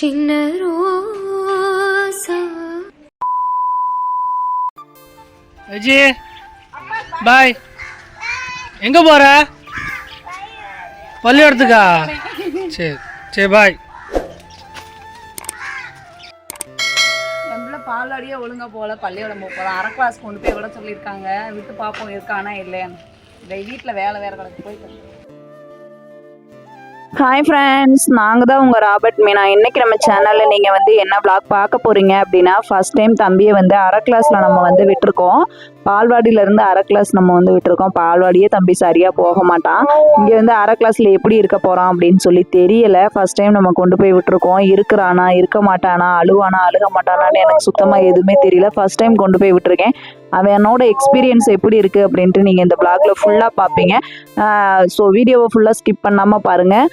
சின்ன ரோசா. அஜி பாய் எங்க போற? பள்ளிக்கூடத்துக்கா சரி சரி பாய் பாலாடியே ஒழுங்கா போகல பள்ளியோடம் போகலாம் அரை கிளாஸ் கொண்டு போய் விட சொல்லியிருக்காங்க? விட்டு பார்ப்போம் இருக்கானா இல்லைன்னு வீட்டில் வேலை வேறு கிடக்கு போயிட்டு. ஹாய் ஃப்ரெண்ட்ஸ் நாங்கள் தான் உங்கள் ராபர்ட் மீனா. இன்றைக்கி நம்ம சேனலில் நீங்கள் வந்து என்ன vlog பார்க்க போகிறீங்க அப்படின்னா ஃபஸ்ட் டைம் தம்பியை வந்து அரை கிளாஸில் நம்ம வந்து விட்டுருக்கோம். பால்வாடியிலேருந்து அரை கிளாஸ் நம்ம வந்து விட்டுருக்கோம். பால்வாடியே தம்பி சரியாக போக மாட்டான். இங்கே வந்து அரை கிளாஸில் எப்படி இருக்க போகிறான் அப்படின்னு சொல்லி தெரியலை. ஃபர்ஸ்ட் டைம் நம்ம கொண்டு போய் விட்டுருக்கோம். இருக்கிறானா இருக்க மாட்டானா அழுவானா அழுக மாட்டானான்னு எனக்கு சுத்தமாக எதுவுமே தெரியல. ஃபர்ஸ்ட் டைம் கொண்டு போய் விட்டுருக்கேன். அவனோட எக்ஸ்பீரியன்ஸ் எப்படி இருக்குது அப்படின்ட்டு நீங்கள் இந்த பிளாக்ல ஃபுல்லாக பார்ப்பீங்க. ஸோ வீடியோவை ஃபுல்லாக ஸ்கிப் பண்ணாமல் பாருங்கள்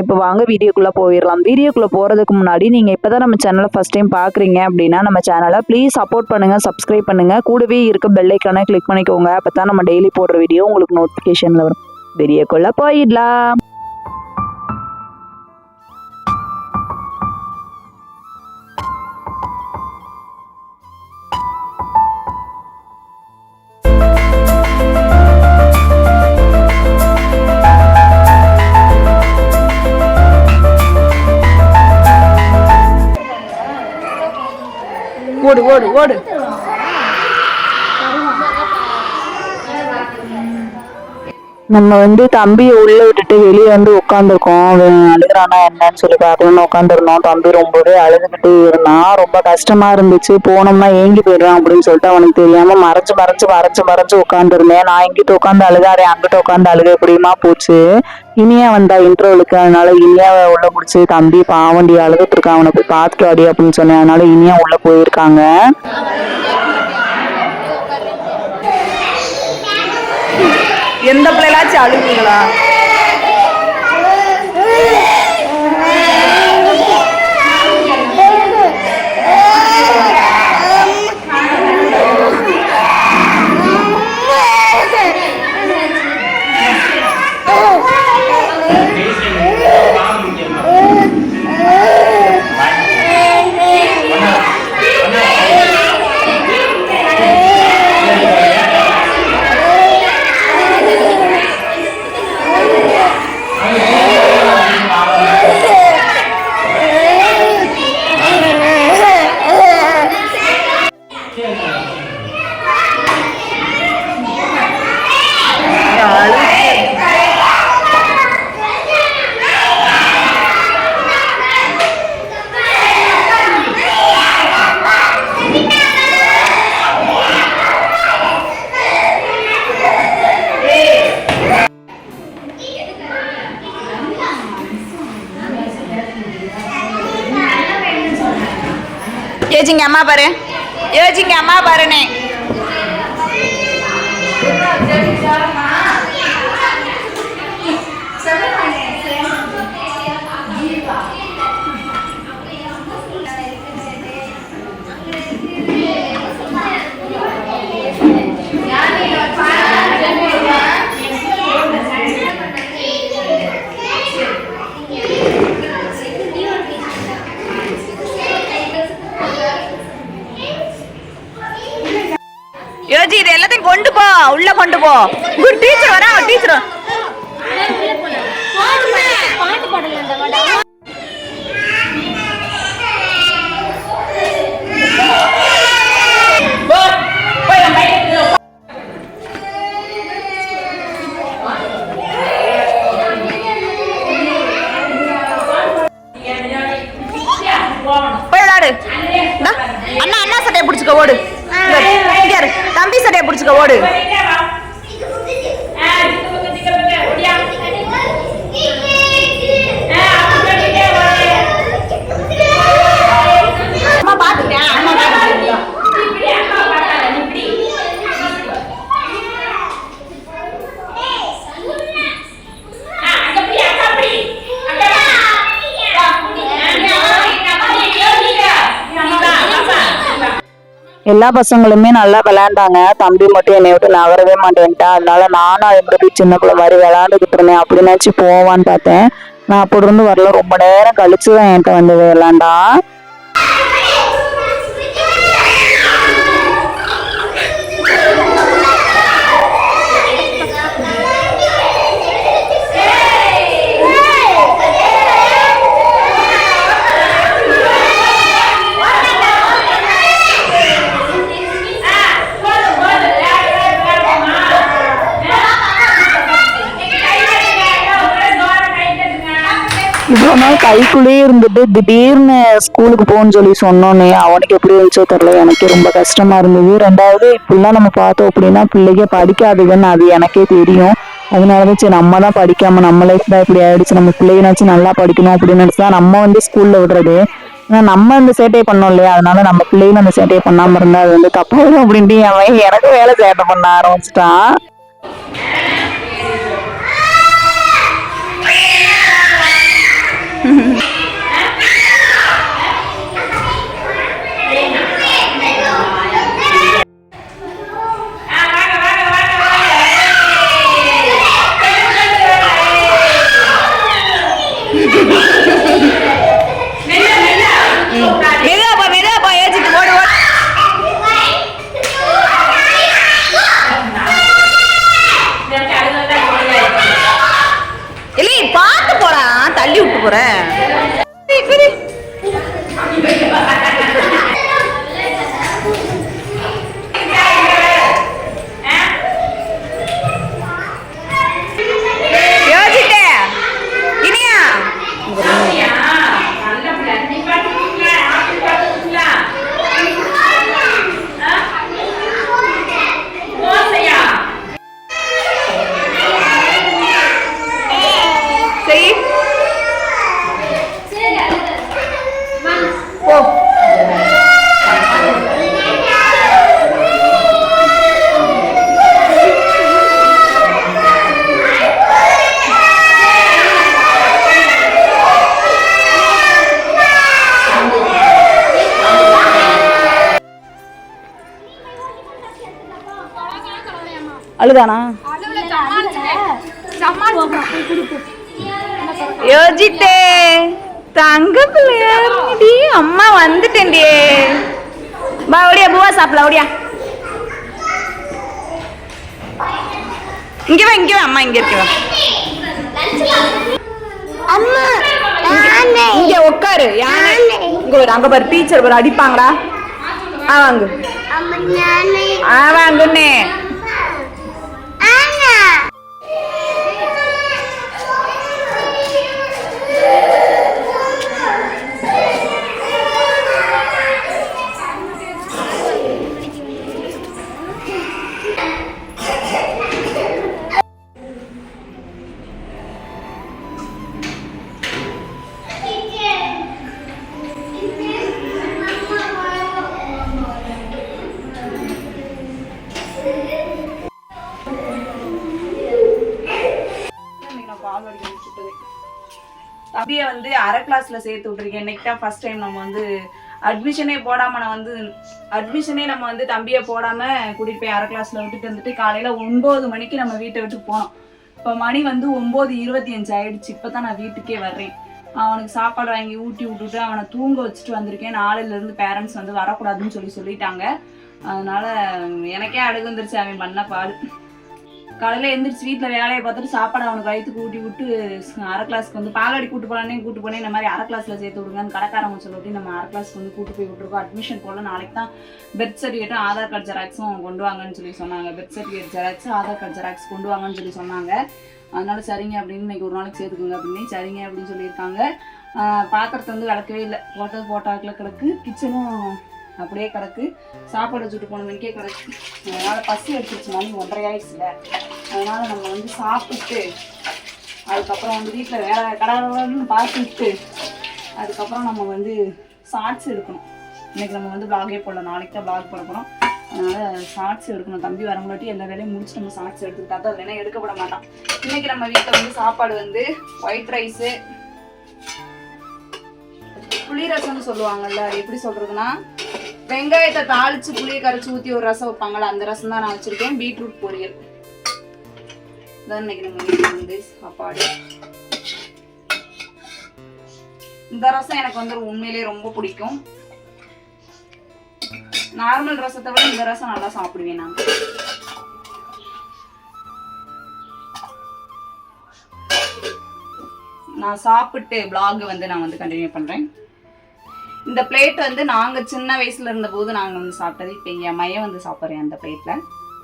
இப்போ வாங்க வீடியோக்குள்ளே போயிடலாம். வீடியோக்குள்ளே போகிறதுக்கு முன்னாடி நீங்கள் இப்போ தான் நம்ம சேனலை ஃபஸ்ட் டைம் பார்க்குறீங்க அப்படின்னா நம்ம சேனலை ப்ளீஸ் சப்போர்ட் பண்ணுங்கள் சப்ஸ்கிரைப் பண்ணுங்கள் கூடவே இருக்க பெல்லைக்கான கிளிக் பண்ணிக்கோங்க. அப்போ தான் நம்ம டெய்லி போடுற வீடியோ உங்களுக்கு நோட்டிஃபிகேஷனில் வரும். வீடியோக்குள்ளே போயிடலாம். ஓடு ஓடு ஓடு. நம்ம வந்து தம்பியை உள்ள விட்டுட்டு வெளியே வந்து உட்காந்துருக்கோம் அவன் அழுகுறானா என்னன்னு சொல்லி பார்க்கணும்னு உட்காந்துருந்தோம் தம்பி ரொம்பவே அழுதுகிட்டு இருந்தான். ரொம்ப கஷ்டமா இருந்துச்சு. போனோம்னா ஏங்கி போயிடுறான் அப்படின்னு சொல்லிட்டு அவனுக்கு தெரியாம மறைச்சு மறைச்சு மறைச்சு மறைச்சு உட்காந்துருந்தேன் நான் இங்கிட்ட உட்காந்து அழுகாதே அங்கிட்ட உட்காந்து அழுக எப்படியுமா போச்சு? இனியா வந்தா இன்டர்வலுக்கு அதனால இனியாவை உள்ள முடிச்சு தம்பி பாவண்டி அழுதுட்டு இருக்கான். அவனை போய் பார்த்துட்டு வாடி அப்படின்னு சொன்னேன். அதனால இனியா உள்ள போயிருக்காங்க. எந்த பிள்ளைகளாச்சும் அழுகுங்களா யோசிங்க அம்மா பாரு. யோசிங்க அம்மா பாருனே. கொண்டு போ. ஒரு டீச்சர் வரா டீச்சர் போய் விளாடு அண்ணா அண்ணா சட்டையை பிடிச்சிக்க ஓடு. தம்பி சட்டையை பிடிச்சிக்க ஓடு. எல்லா பசங்களுமே நல்லா விளையாண்டாங்க. தம்பி மட்டும் என்னை விட்டு நகரவே மாட்டேன்ட்டா. அதனால நானும் அதே மாதிரி சின்ன பிள்ளை மாதிரி விளையாண்டுக்கிட்டு இருந்தேன். அப்படின்னாச்சும் போவான்னு பார்த்தேன். நான் அப்படி இருந்து வரல. ரொம்ப நேரம் கழிச்சு தான் என்கிட்ட வந்து விளையாண்டா. நாள் கைக்குள்ளேயே இருந்துட்டு திடீர்னு ஸ்கூலுக்கு போகணும்னு சொல்லி சொன்னோன்னே அவனுக்கு எப்படி இருந்துச்சோ தெரியல எனக்கு ரொம்ப கஷ்டமா இருந்தது. ரெண்டாவது இப்படிலாம் நம்ம பார்த்தோம் அப்படின்னா பிள்ளைங்க படிக்காதுன்னு அது எனக்கே தெரியும். அதனாலதான் சரி நம்ம தான் படிக்காம நம்ம லைஃப் தான் இப்படி ஆயிடுச்சு. நம்ம பிள்ளைங்கனாச்சும் நல்லா படிக்கணும் அப்படின்னு நினைச்சு தான் நம்ம வந்து ஸ்கூல்ல விடுறது. ஆனா நம்ம அந்த சேட்டையை பண்ணோம் இல்லையா? அதனால நம்ம பிள்ளைகளும் அந்த சேட்டையை பண்ணாம இருந்தா அது வந்து தப்பு அப்படின்ட்டு அவன் எனக்கு வேலை சேட்டை பண்ண ஆரம்பிச்சிட்டான் தள்ளி விட்டு போறேன். அழுதானா? யோசிட்டே தங்க பிள்ளையாடி அம்மா வந்துட்டேன்டி. பா ஓடியா பூவா சாப்பிடலாம் ஓடியா. இங்க வா இங்க வா அம்மா இங்க இருக்கு வா. இங்க உட்காரு யானை. இங்க ஒரு அங்க பாரு டீச்சர் பாரு அடிப்பாங்கடா. ஆ வாங்கு. ஆ வாங்குன்னே தம்பியை வந்து அரை கிளாஸ்ல சேர்த்து விட்டுருக்கேன். இன்னைக்கு தான் ஃபர்ஸ்ட் டைம் நம்ம வந்து அட்மிஷனே போடாம நான் வந்து அட்மிஷனே நம்ம வந்து தம்பியை போடாம கூட்டிட்டு போய் அரை கிளாஸ்ல விட்டுட்டு வந்துட்டு காலையில ஒன்பது மணிக்கு நம்ம வீட்டை விட்டு போனோம். இப்போ மணி வந்து ஒம்பது இருபத்தி அஞ்சு ஆயிடுச்சு. இப்போ தான் நான் வீட்டுக்கே வர்றேன். அவனுக்கு சாப்பாடு வாங்கி ஊட்டி விட்டுட்டு அவனை தூங்க வச்சுட்டு வந்திருக்கேன். நாளையிலேருந்து பேரண்ட்ஸ் வந்து வரக்கூடாதுன்னு சொல்லி சொல்லிட்டாங்க. அதனால எனக்கே அழுகு வந்துருச்சு. அவன் பண்ண பாடு. காலையில் எழுந்திரிச்சு வீட்டில் வேலையை பார்த்துட்டு சாப்பாடு அவனுக்கு வயிற்றுக்கு ஊட்டி விட்டு அரை கிளாஸ்க்கு வந்து பாலாடி கூட்டு போலானே கூட்டு போனேன். இந்த மாதிரி அரை கிளாஸில் சேர்த்து விடுங்கன்னு கடைக்காரவங்க சொல்லிட்டு நம்ம அரை கிளாஸ்க்கு வந்து கூட்டு போய் விட்டுருக்கோம். அட்மிஷன் போல நாளைக்கு தான் பெர்த் சர்டிஃபிகேட்டும் ஆதார் கார்டு ஜெராக்ஸும் கொண்டு வாங்கன்னு சொல்லி சொன்னாங்க. Birth certificate xerox Aadhaar card xerox கொண்டு வாங்கன்னு சொல்லி சொன்னாங்க. அதனால சரிங்க அப்படின்னு இன்னைக்கு ஒரு நாளைக்கு சேர்த்துக்குங்க அப்படின்னு சரிங்க அப்படின்னு சொல்லியிருக்காங்க. பாத்திரத்தை வந்து விளக்கவே இல்லை. போட்டது போட்டாக்கில் கிடக்கு கிச்சனும் அப்படியே கிடக்கு. சாப்பாடு வச்சுட்டு போன மணிக்கே கிடக்கு. அதனால் பசி அடிச்சிருச்சு மணி ஒன்றரை ஆயிடுச்சுல அதனால் நம்ம வந்து சாப்பிட்டு அதுக்கப்புறம் வந்து வீட்டில் வேலை கடவுள்னு பார்த்துட்டு அதுக்கப்புறம் நம்ம வந்து ஷார்ட்ஸ் எடுக்கணும். இன்றைக்கி நம்ம வந்து பிளாகே போடல. நாளைக்கு தான் பிளாக் போட போகிறோம் அதனால் ஷார்ட்ஸ் எடுக்கணும். தம்பி வரமுன்னாட்டி எல்லா வேலையும் முடிச்சு நம்ம ஷார்ட்ஸ் எடுத்துக்கிட்டா தான் வேணா எடுக்கப்பட மாட்டான். இன்னைக்கு நம்ம வீட்டில் வந்து சாப்பாடு வந்து ஒயிட் ரைஸு புளி ரசம்னு சொல்லுவாங்கல்ல அது எப்படி சொல்கிறதுனா வெங்காயத்தை தாளிச்சு புளியை கரைச்சி ஊத்தி ஒரு ரசம் வைப்பாங்கல்ல அந்த ரசம் தான் நான் வச்சிருக்கேன். பீட்ரூட் பொரியல். இதான் இன்னைக்கு நம்ம வந்து சாப்பாடு. இந்த ரசம் எனக்கு வந்து உண்மையிலேயே ரொம்ப பிடிக்கும். நார்மல் ரசத்தை விட இந்த ரசம் நல்லா சாப்பிடுவேன் நான். நான் சாப்பிட்டு பிளாக் வந்து நான் வந்து கண்டினியூ பண்றேன். இந்த பிளேட் வந்து நாங்கள் சின்ன வயசுல இருந்தபோது நாங்கள் வந்து சாப்பிட்டது. இப்போ என் மையம் வந்து சாப்பிட்றேன் அந்த பிளேட்ல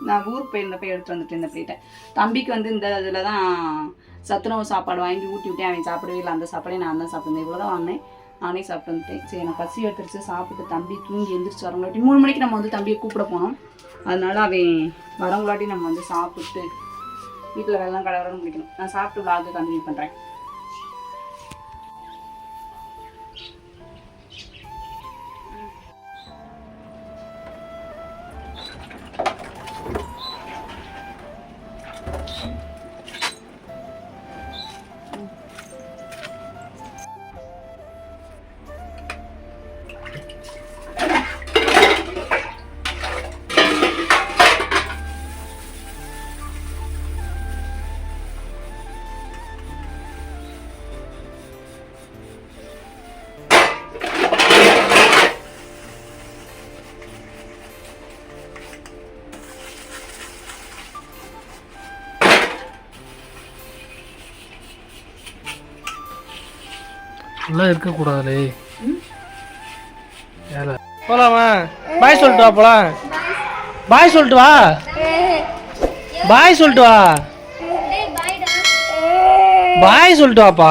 நான் ஊருக்கு போயிருந்தப்போ எடுத்து வந்துட்டு இந்த பிளேட்டை தம்பிக்கு வந்து இந்த இதில் தான் சத்துணவு சாப்பாடு வாங்கி ஊட்டி விட்டேன். அவன் சாப்பிடவே இல்லை. அந்த சாப்பாடே நான் தான் சாப்பிட்டேன். இவ்வளோ தான் வாங்கினேன். நானே சாப்பிட்டு வந்துட்டேன். சரி நான் பசி எடுத்துருச்சு. சாப்பிட்டு தம்பி தூங்கி எழுந்திரிச்சு வரவங்களாட்டி மூணு மணிக்கு நம்ம வந்து தம்பியை கூப்பிட போனோம். அதனால அவன் வரவங்களாட்டி நம்ம வந்து சாப்பிட்டு வீட்டில் வெள்ளம் கடவுளன்னு முடிக்கணும். நான் சாப்பிட்டு vlog கண்டினியூ பண்ணுறேன் எல்லாம் இருக்கக்கூடாதுலே ஏல. போலாமா? பாய் சொல்லிட்டு வா போலாம். பாய் சொல்லிட்டு வா. பாய் சொல்லிட்டு வா. பாய் சொல்லிட்டு வாப்பா.